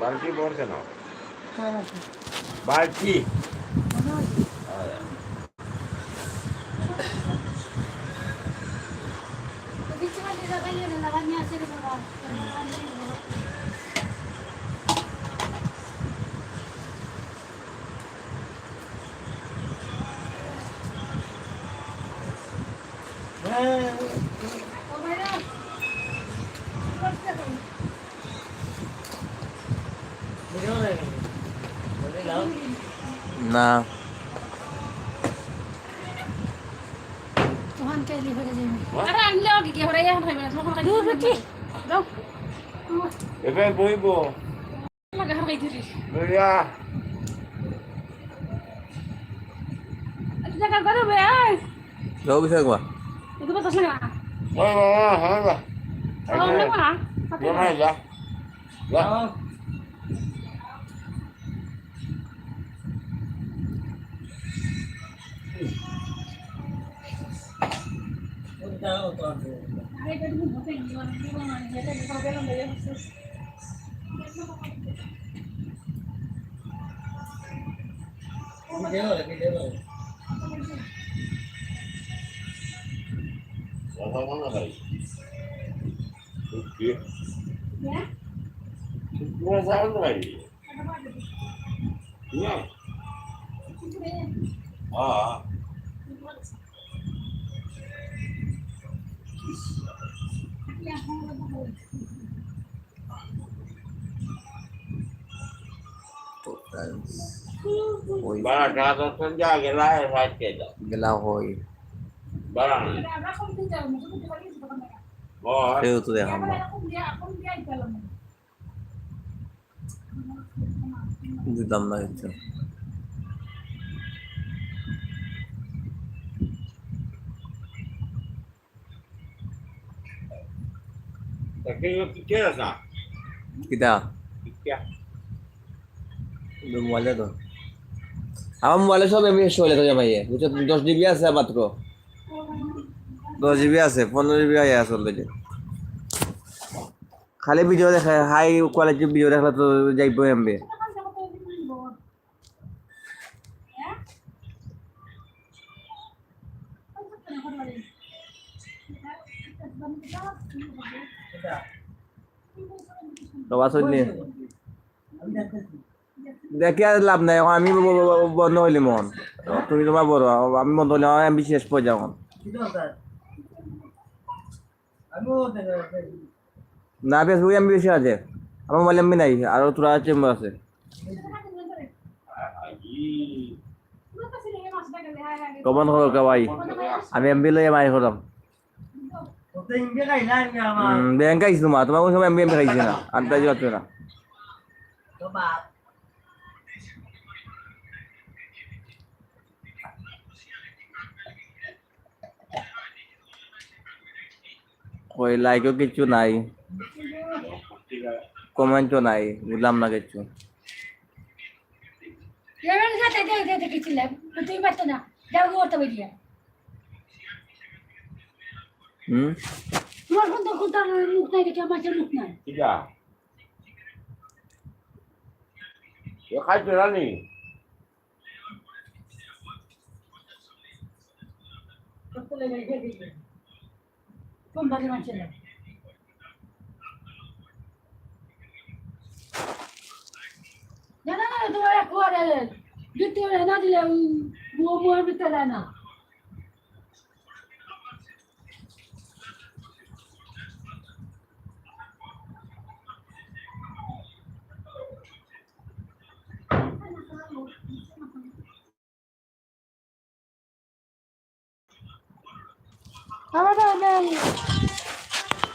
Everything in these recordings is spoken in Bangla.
বালতি পড়ছে না। হ্যাঁ আছে বালতি মনে আছে না ওখান থেকে হয়ে যাবে আরে আনলে কি কি হরে এখন খাইবে না তখন খাইবে দূর বেটি দাও এবার বইব লাগে হার খাইতে দিস লইয়া আচ্ছা জায়গা করো বে আয় যাও বিষয় কোয়া এগুলো বাতাস লাগা ওই বাবা হ্যাঁ বা তাও নেব না বনাই যা যা আরে বেটি মুখ হতে গিয়ে মানে কি মানে যেটা নিয়ে গেলাম বে কথা মনে হয় কি হ্যাঁ পুরো সাউন্ড ভাই না হ্যাঁ গেলা রাখতে দাও গেলা হই বাড়া না আমরা কোন দিন যাব মুখ তো পারি তো না বল সেও তো দেখাম আমরা কোন দিয়া কোন দিয়া পেলাম বুঝলাম না কিছু। তাকে কি quieres না কিটা কি মোবাইলে তো। আমার মোবাইলে সব এমনি চলে তো জামাইয়ে বুঝছ? দশ জিবি আছে মাত্র। দশ জিবি আছে পনেরো জিবি আয় আসলে যে খালি ভিডিও দেখে হাই কোয়ালিটি ভিডিও দেখলে তো যাইব এমবি বাবা শুননি দেখি আর লাভ নাই, এখন আমি বন্ধ হইলি মন। তুমি তোমার বড়, আমি বন্ধ হইলে আমার এমবি শেষ পড়ে যাও না ফেসবুক এমবি বেশি আছে। আমার মোবাইল এমবি নাই, আর তোরা চেম্বার আছে। কমন করো কাবাই আমি এমবি লই মাই করলাম ব্যাংক আইছি তোমার তোমার কোন সময় এমবি এমবি খাইছি না, আড্ডা যাচ্ছে না ওই লাইকও কিছু নাই। কমেন্টও নাই বুঝলাম না কিছু। হুম? তোমার কোন তো কোন মুখ নাই দেখে আমার মুখ নাই কত লেগে গেছে কোন বাজে মানুষ না না না না তোমার এক করে দিতে না দিলে মুখ মুখ ভিতরে না আমার নেই ওই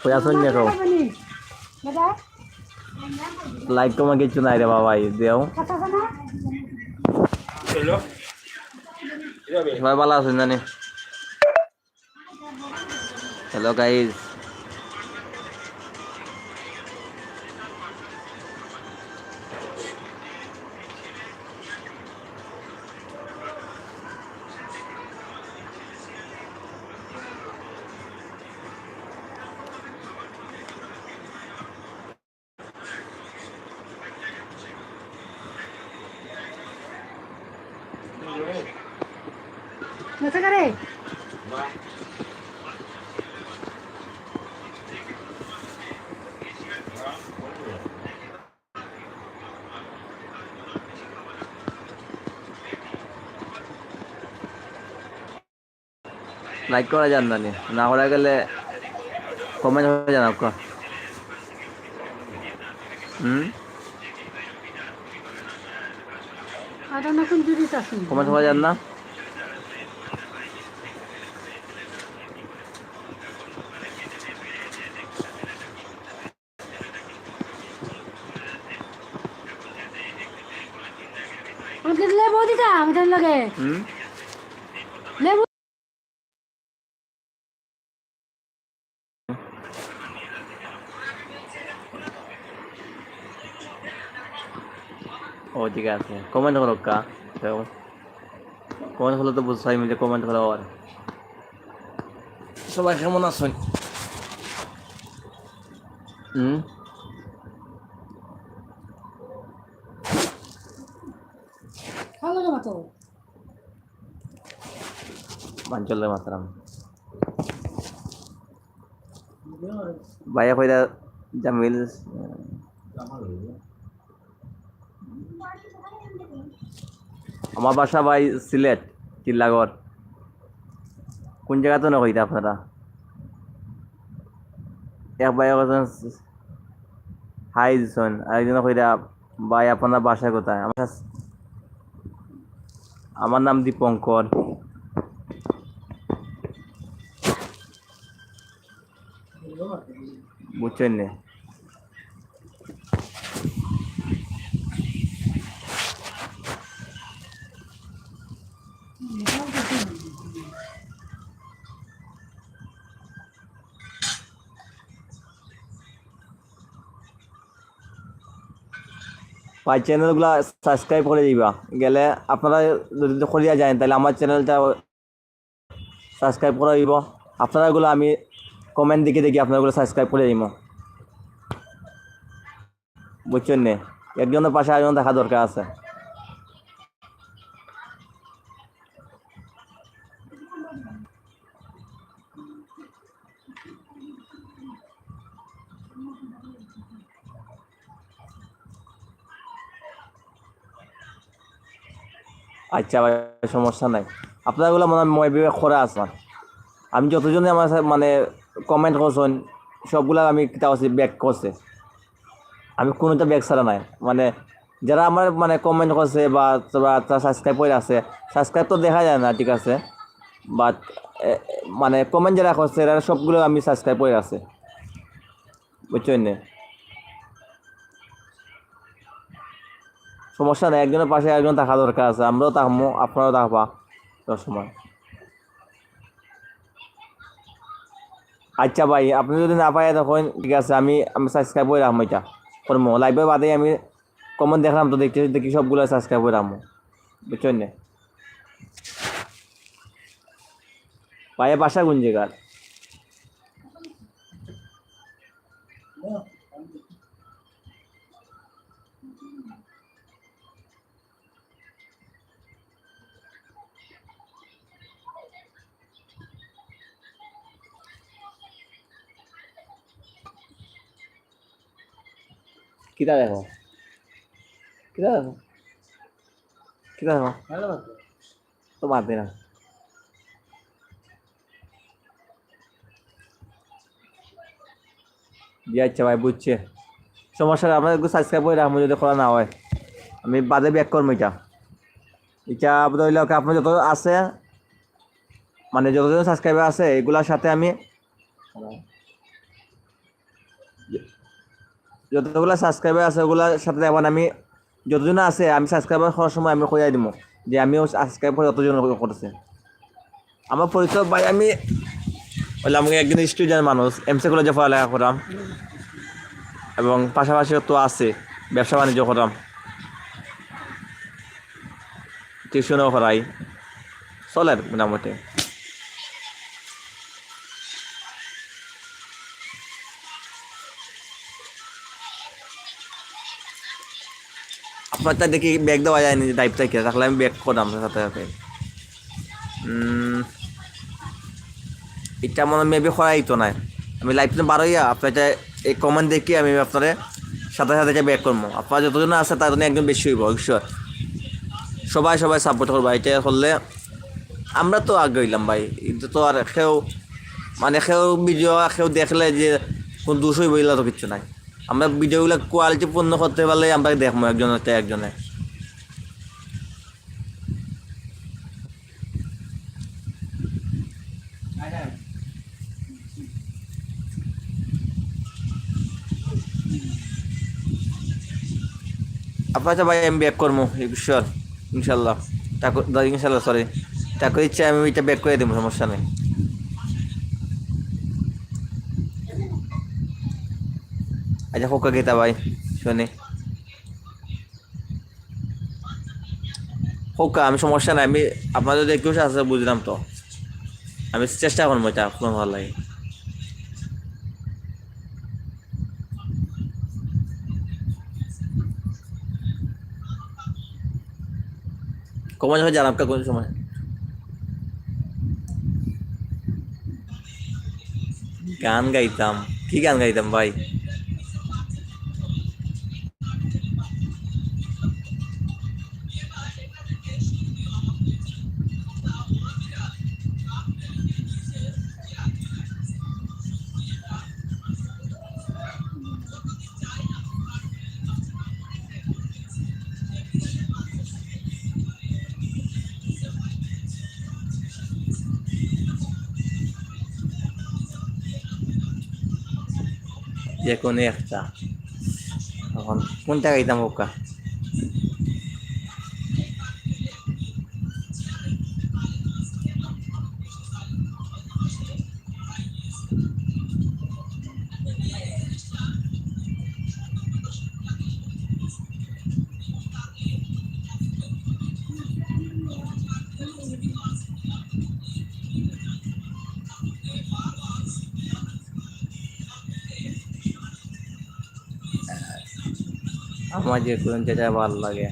আসুন দেখো দাদা? লাইক কমা কিছু নাই রে বাবা এই দেও। শোনা। সবাই ভালো আছেন জানি। হ্যালো গাইজ লাইক করা যান না করা গেলে কমেন্ট হয়ে জানাও হুম? কমেন্ট করা যান না? লেবু লাগে। লেবু ঠিক আছে। কমেন্ট করো কা? কমেন্ট হলে তো বুঝতে মিলে কমেন্ট করো আর সবাই কেমন আছেন? হুম? ভালো লাগে মতো ভাইয়া কইরা জামিল আমার বাসা ভাই সিলেট, চিল্লাগড়। কোন জায়গাতে না কইতা আপনারা? এক ভাই কথা হাই দিছন, আরেকজন কইরা, ভাই, আপনার বাসা কোথায়? আমার আমার নাম দীপঙ্কর। বুঝছেন নে? ভাই চ্যানেলগুলো সাবস্ক্রাইব করে দিবা। গেলে আপনারা যদি করিয়া যায় তাহলে আমার চ্যানেলটা সাবস্ক্রাইব করে দিব। আপনারাগুলো আমি কমেন্ট দেখে দেখি আপনারাগুলো সাবস্ক্রাইব করে দিব। বুঝছেন নে? একজনের পাশে আরেকজন দেখা দরকার আছে। আচ্ছা ভাই, সমস্যা নাই। আপনারগুলো মনে মই বিবেক করা আছে। আমি যতজনে আমার মানে কমেন্ট করছেন, সবগুলা আমি কিতা করছি ব্যাক করছে। আমি কোনোটা ব্যাক ছাড়া নাই। মানে যারা আমার মানে কমেন্ট করছে বা তারা সাবস্ক্রাইব করে আছে সাবস্ক্রাইব তো দেখা যায় না, ঠিক আছে? বাট মানে কমেন্ট যারা করছে, এরা সবগুলো আমি সাবস্ক্রাইব করে আছে। বুঝছেন না? সমস্যা নেই, একজনের পাশে একজন থাকা দরকার আছে। আমরাও থাকব, আপনারাও থাকবা। সময়। আচ্ছা ভাই, আপনি যদি না পাই তখন ঠিক আছে, আমি আমি সাবস্ক্রাইব করে রাখব এটা। করব লাইভে বাদে আমি কমন দেখলাম তো, দেখতে দেখি সবগুলো সাবস্ক্রাইব করে রাখব। বুঝছেন না? ভাইয়ের বাসা কোন কিতা দেখো কিতা দেখো কিতা দেখো তো বাদ দে না আচ্ছা ভাই বুঝছে সমস্যা আপনার একটু সাবস্ক্রাইব করে রাখব যদি করা না হয় আমি বাদে ব্যাক করব এটা এটা ধরলে আপনার যত আছে মানে যতজন সাবস্ক্রাইবার আছে এগুলোর সাথে আমি যতগুলো সাবস্ক্রাইবার আছে, ওগুলোর সাথে এখন আমি যতজন আছে, আমি সাবস্ক্রাইবার হওয়ার সময় আমি কইয়া দিব যে আমিও সাবস্ক্রাইব করে যতজন করতেছে। আমার পরিচয় ভাই, আমি বললাম আমি একজন স্টুডেন্ট মানুষ এমসি কলেজে পড়ালেখা করাম এবং পাশাপাশি তো আছে, ব্যবসা বাণিজ্য করাম টিউশনও করাই। চলে আর মোটামুটি। আপনারটা দেখি ব্যাগ দেওয়া যায়নি টাইপ থেকে থাকলে আমি ব্যাগ করলাম সাথে সাথে? এটা মনে মেবি করাই তো নাই। আমি লাইভটা বারোইয়া আপনার এটা এই কমেন্ট দেখি আমি আপনার সাথে সাথে ব্যাক করব। আপনার যতজন আছে, তার জন্য একদম বেশি হইব ঈশ্বর সবাই সবাই সাপোর্ট করব, এটা হলে আমরা তো আগে হইলাম ভাই। এটা তো আর কেউ মানে কেউ ভিডিও কেউ দেখলে যে কোন দোষ হইব, এগুলো তো কিচ্ছু নাই। আমরা ভিডিওগুলো কোয়ালিটি পূর্ণ করতে পারলে আমরা দেখব একজনের থেকে একজনে। আপনার ভাই আমি ব্যাক করব ঈশ্বর ইনশাল্লাহ। ইনশাল্লাহ সরি তাকে ইচ্ছা, আমি এটা ব্যাক করে দেবো, সমস্যা নেই। আচ্ছা হোকা গীতা ভাই, শুনি। হোকা, আমি সমস্যা নাই, আমি আপনার যদি একটু আছে, বুঝলাম তো। আমি চেষ্টা করব এটা আপনার ভালো লাগে কখন সময় জানাব কোন সময় গান গাইতাম, কি গান গাইতাম ভাই? যে কোনো একটা। এখন কোনটা গাইতাম ওকা আমার যে কোন যেটা ভালো লাগে।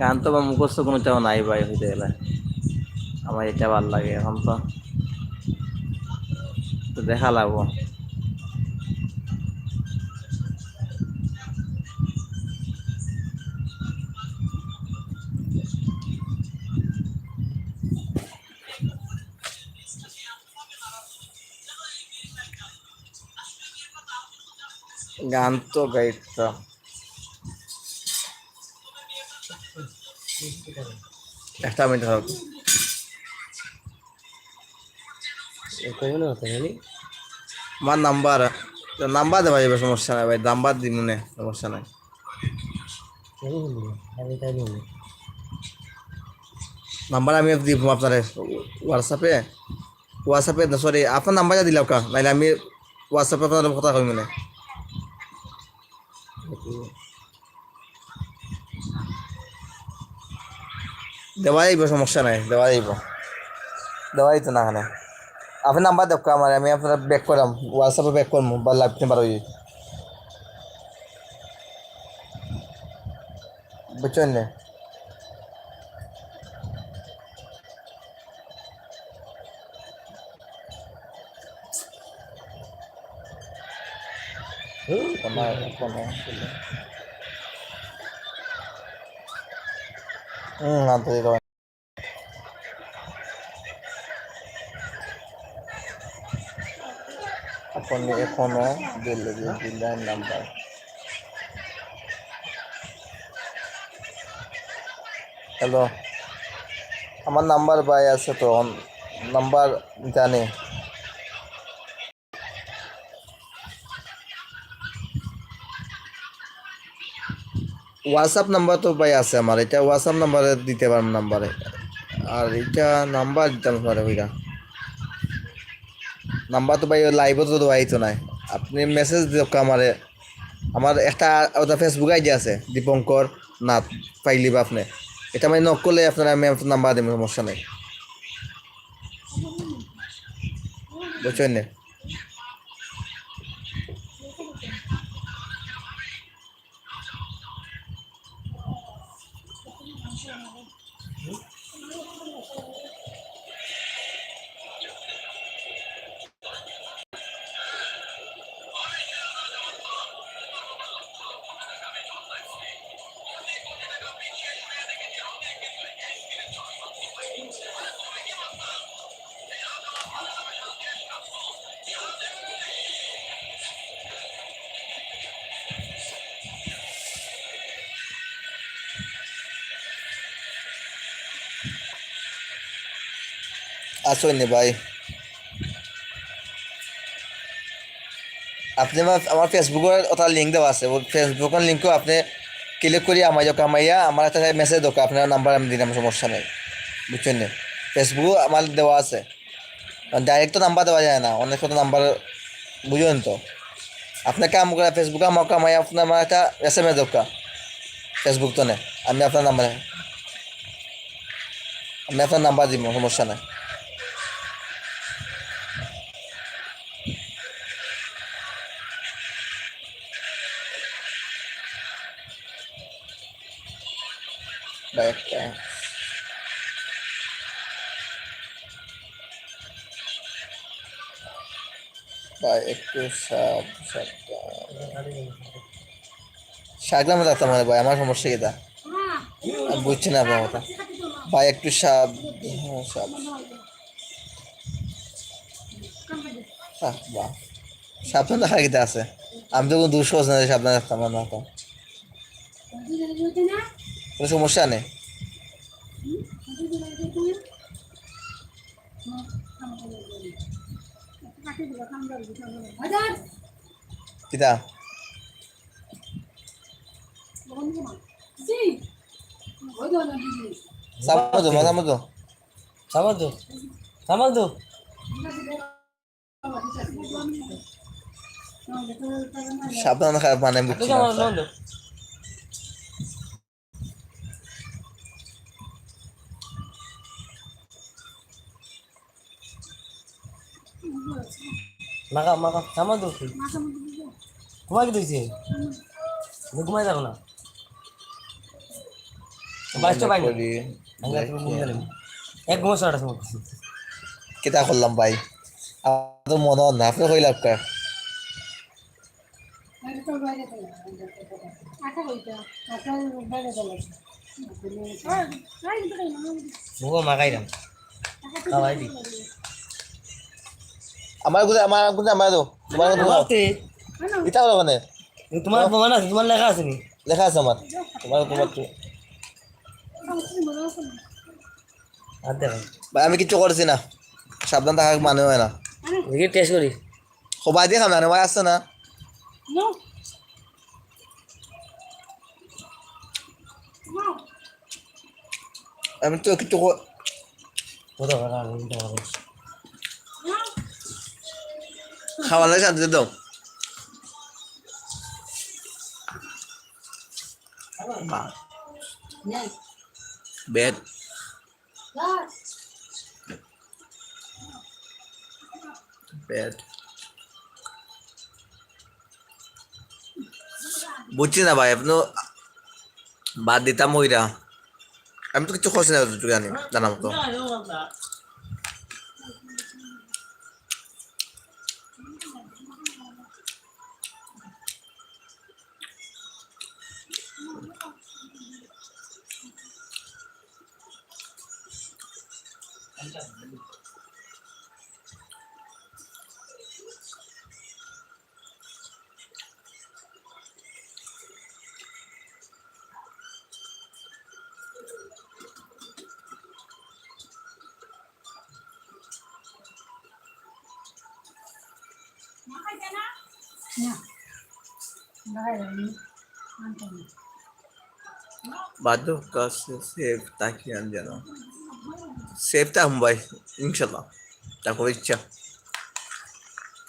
গান তো বা মুখস্থ কোনোটাও নাই ভাই, হইতে গেলে। আমার এটা ভালো লাগে এখন তো দেখা লাগবো। গান তো গাইতাম একটা মিনিট হোক আমার নাম্বার। নাম্বার দেওয়া যাবে সমস্যা নাই ভাই। নাম্বার দিব নে সমস্যা নাই। নাম্বার আমি দিব আপনার। হোয়াটসঅ্যাপে হোয়াটসঅ্যাপে সরি আপনার নাম্বারটা দিলাম কা। নাইলে আমি হোয়াটসঅ্যাপে আপনার কথা কই মানে দেওয়া যাইব সমস্যা নাই, দেওয়া যাইব দেওয়া যাইতো না এখানে। আপনি নাম্বার দেখ আমার, আমি আপনার ব্যাক করাম হোয়াটসঅ্যাপে ব্যাক করব বা লাইভ নাম্বার হয়ে বুঝছেন না? আমার কোনো হুম আন্তরিক আপনি এখনও দিলে দিলেন নাম্বার হ্যালো আমার নাম্বার বাই আছে তো নাম্বার জানি। হোয়াটসঅ্যাপ নাম্বার তো ভাই আছে আমার, এটা হোয়াটসঅ্যাপ নাম্বারে দিতে পারব নাম্বারে আর এটা নাম্বার দিতাম পারে ওইটা নাম্বার তো ভাই লাইভও তো দেওয়াই তো নাই। আপনি মেসেজ দিও আমারে। আমার একটা ওটা ফেসবুক আইডি আছে, দীপঙ্কর নাথ, পাইলি বা আপনি। এটা মানে নক করলে আপনার আমি আপনার নাম্বার দেবো, সমস্যা নেই। বুঝছেন না? আসুন ভাই। আপনি আমার ফেসবুকের ওটা লিঙ্ক দেওয়া আছে। ফেসবুকের লিঙ্কও আপনি ক্লিক করি আমার কামাইয়া আমার একটা মেসেজ দরকার আপনার নাম্বার আমি দিলাম, সমস্যা নেই। বুঝছেন না? ফেসবুকও আমার দেওয়া আছে। ডাইরেক্ট তো নাম্বার দেওয়া যায় না, অনেক কত নাম্বার বুঝলেন তো। আপনার কাম করে ফেসবুকে আমার কামাই আপনার, আমার একটা এস এম এস দরকার ফেসবুক তো নেই আমি আপনার নাম্বার আমি আপনার নাম্বার দিব, সমস্যা নাই। একটু সাগরামে থাকতাম মানে ভাই আমার সমস্যা কি তা? বুঝছি না আপনার কথা। ভাই একটু সাব হ্যাঁ, সাব। বাহ। সাবধান রাখার কিতা আছে? আমি তো কোনো দুশো না সাবধান রাখতাম না তো। কোনো সমস্যা নেই? কিতা? জি ওই তো না দিদি সামতো সামতো সামাল দো সামাল দো সাবধান মানে বুঝছি সামাল না দো দো মাকা মাকা সামাল দো তুই ঘুমাই কি তুইছে? ঘুমাই যাব না? বাইশটা বাইক করি। এক ঘুমা সাড়ে সময় কিতা করলাম ভাই? আমার তো মনে হয় না আপনি তো আমার গুজে আমার গুজে আমার দো তোমার তোমার ইটা হলো মানে? তোমার প্রমাণ আছে তোমার লেখা আছে নি? লেখা আছে আমার তোমার তোমার তো ভাই আমি কিচ্ছু করছি না। সাবধান থাকার মানে হয় না। দেখি টেস্ট করি সবাই দিয়ে খাম না ভাই আসছে না? নো আমি তো কিচ্ছু কর- কত খাওয়া লাগে শান্তি দাও। বেড বেড বুঝছি না ভাই, আপনি বাদ দিতাম ওইটা আমি তো কিছু করছি না জানি জানাম তো না বাইরে আমি আনতে বাধ্য কাছে সেফ তাকি আন যেন সেফ থাকুন ভাই ইনশাল্লাহ তারপর ইচ্ছা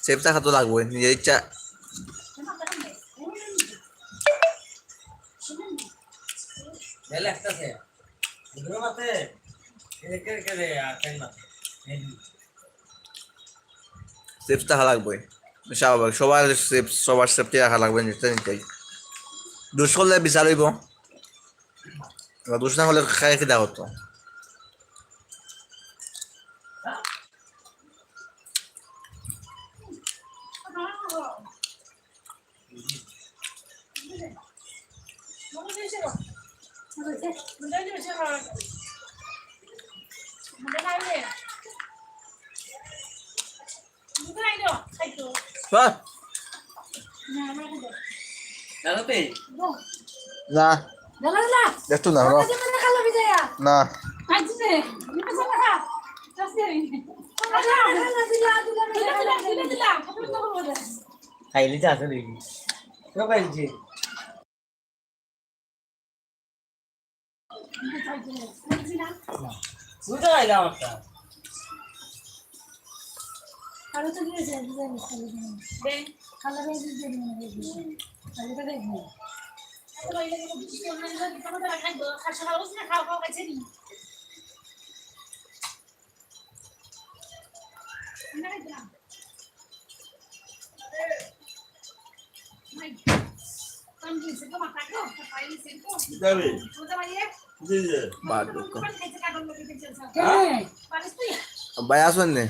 সেফ থাকা তো লাগবে নিজের ইচ্ছা Dale hasta sea. ¿No mate? ¿Qué qué qué de acá safe থাকা লাগবে স্বাভাবিক। সবার সবার সেফটি রাখা লাগবে নিতে নিতেই দুষ করলে বিচার হইব। দুষ না হলে খাই খেতে হতো হ্যাঁ না। একটু না না। খাইলি যা আছে দেখি। খাইছি। বুঝতে পারলাম একটা আরও তো কি হয়েছে যাবে? হ্যাঁ। ভাই আসবেন নে।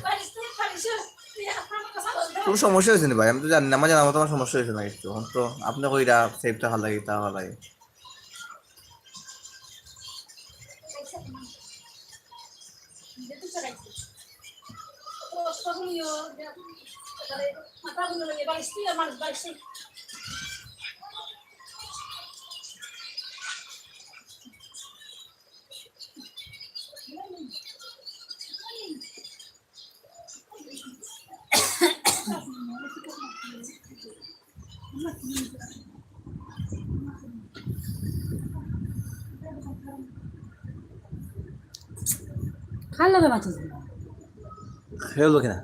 কোনো সমস্যা হয়েছে ভাই? আমি তো জানি না, আমার জানা মতো আমার সমস্যা হয়েছে না কিছু? তো আপনি কইরা সেফটা ভালো লাগে তা ভালো লাগে খালো কে বাচ্চা খেলো কিনা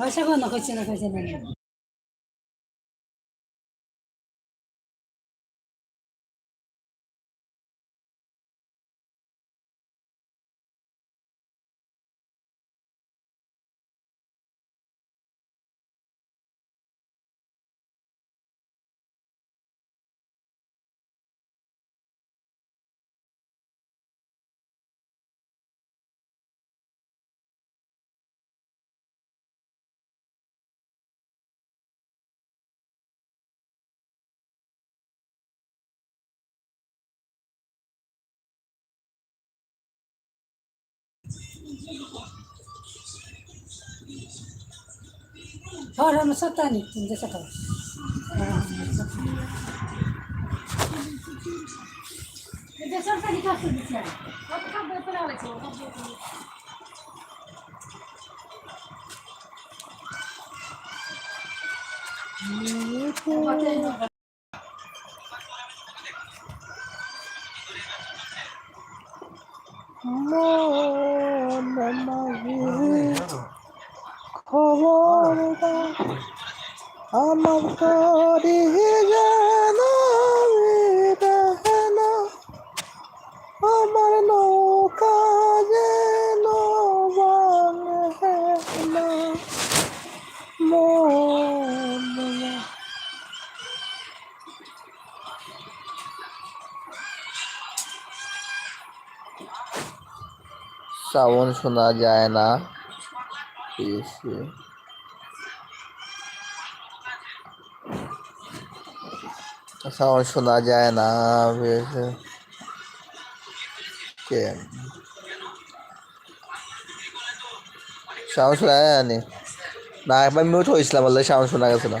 我下课能和 enggak. 俵の外に積んでたから。Это все садится, дитя. Вот как бы плавать его, как бы плавать. Вот это. Có. আমার তরি যেন শ্রাবণ শোনা যায় না। এসে সাউন্ড শোনা যায় না কে সাউন্ড শোনা যায় না একবার মিউট হয়েছিলাম বললে সাউন্ড শোনা গেছে না।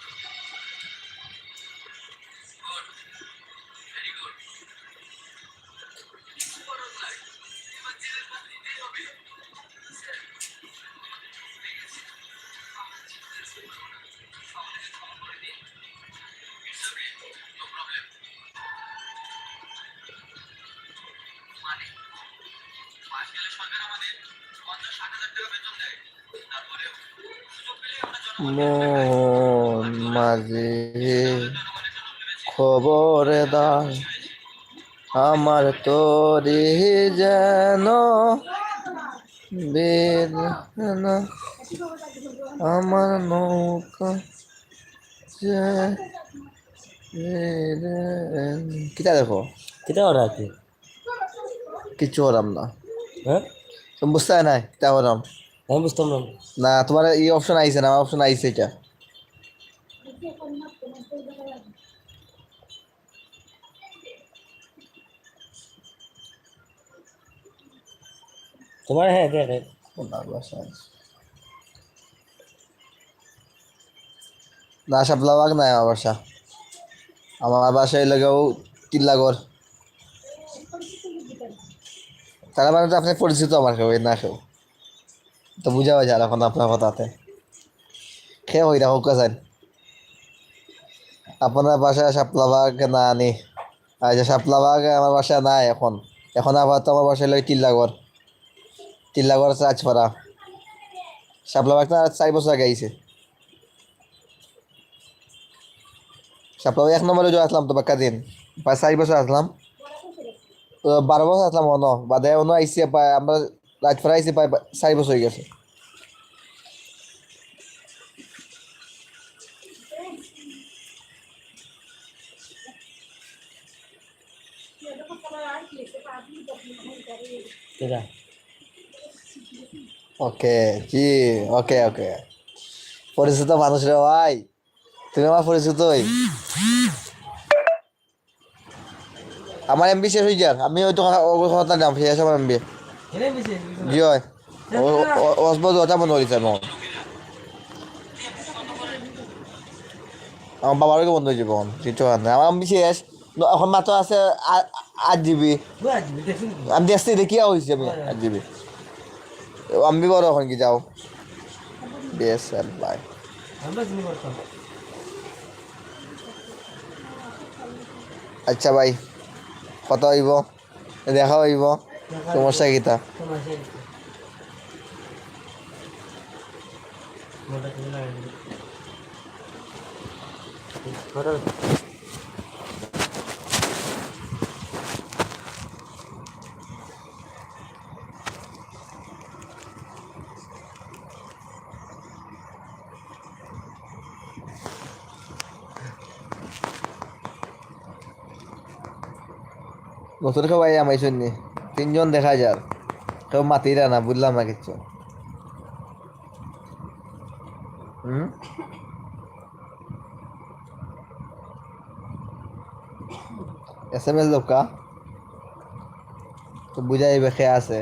মন মাঝে খবর দায় আমার তরি যেন বেদনা আমার নৌকা কিতা দেখো? কিটা ওরা কি? কিচ্ছু হরাম না। হ্যাঁ? বুঝতে নাই? কিতা হরাম আমি বুঝতাম না না তোমার এই অপশন আইছে না আমার অপশন আইছে এটা। তোমার হ্যাঁ দেখ না সাপলাবাগ নাই আমার বাসা। আমার বাসায় লাগেও কিল্লাগর। তারা মানে আপনি পরিচিত আমার কেউ না কেউ। তো বুঝা হয়ে যায় এখন আপনার কথাতে। খেয়ে হই রাখো কাছেন আপনার বাসায় সাপলাবাগ না আনি। আচ্ছা সাপলাবাগ আমার বাসায় নাই এখন। এখন আপাতত আমার বাসায় লাগে টিল্লাগর টিল্লাগর আছে রাজপাড়া সাপলাবাগ তো আর চার বছর আগে আইছে সাপলাবাগ এক নম্বরে আসলাম তো বাক্কা দিন প্রায় চার বছর আসলাম তো বারো বছর আসলাম অন বাদে অন আইসি আমরা রাজপাড়া আইসি প্রায় চার বছর হয়ে গেছে। ওকে জি ওকে ওকে। পরিচিত মানুষ রে ভাই তুমি আমার পরিচিতই আমার এমবি শেষ হয়ে যার আমি হয়তো কথা নাম শেষ আমার এমবি মিছে জি হয় অসবদ কথা মনে করিছে আমার বাবারকে বন্ধ হয়ে যাবে কিছু না আমার এমবি শেষ এখন মাত্র আছে আট জিবি আমি দেখছি দেখি হয়েছে আমি আট জিবি আমি বড় এখন কি যাও বেশ বাই আচ্ছা ভাই কত হইব দেখা হইব সমস্যা কিতা তোমার সেই মোটা তুমি লাগাই দিবি করো তিনজন দেখা যার কেউ মাতিরা না, বুঝলাম না কিছু। হুম? এস এম এস দোকা তো বুঝাই বেখে আছে।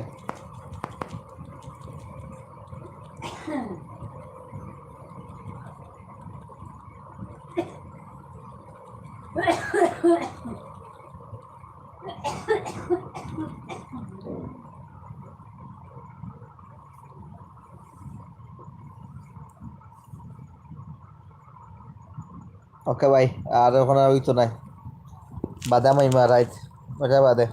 ওকে ভাই আর ওখানে ওই তো নাই। বাদে মাইমা রাইট ওটা বাদে।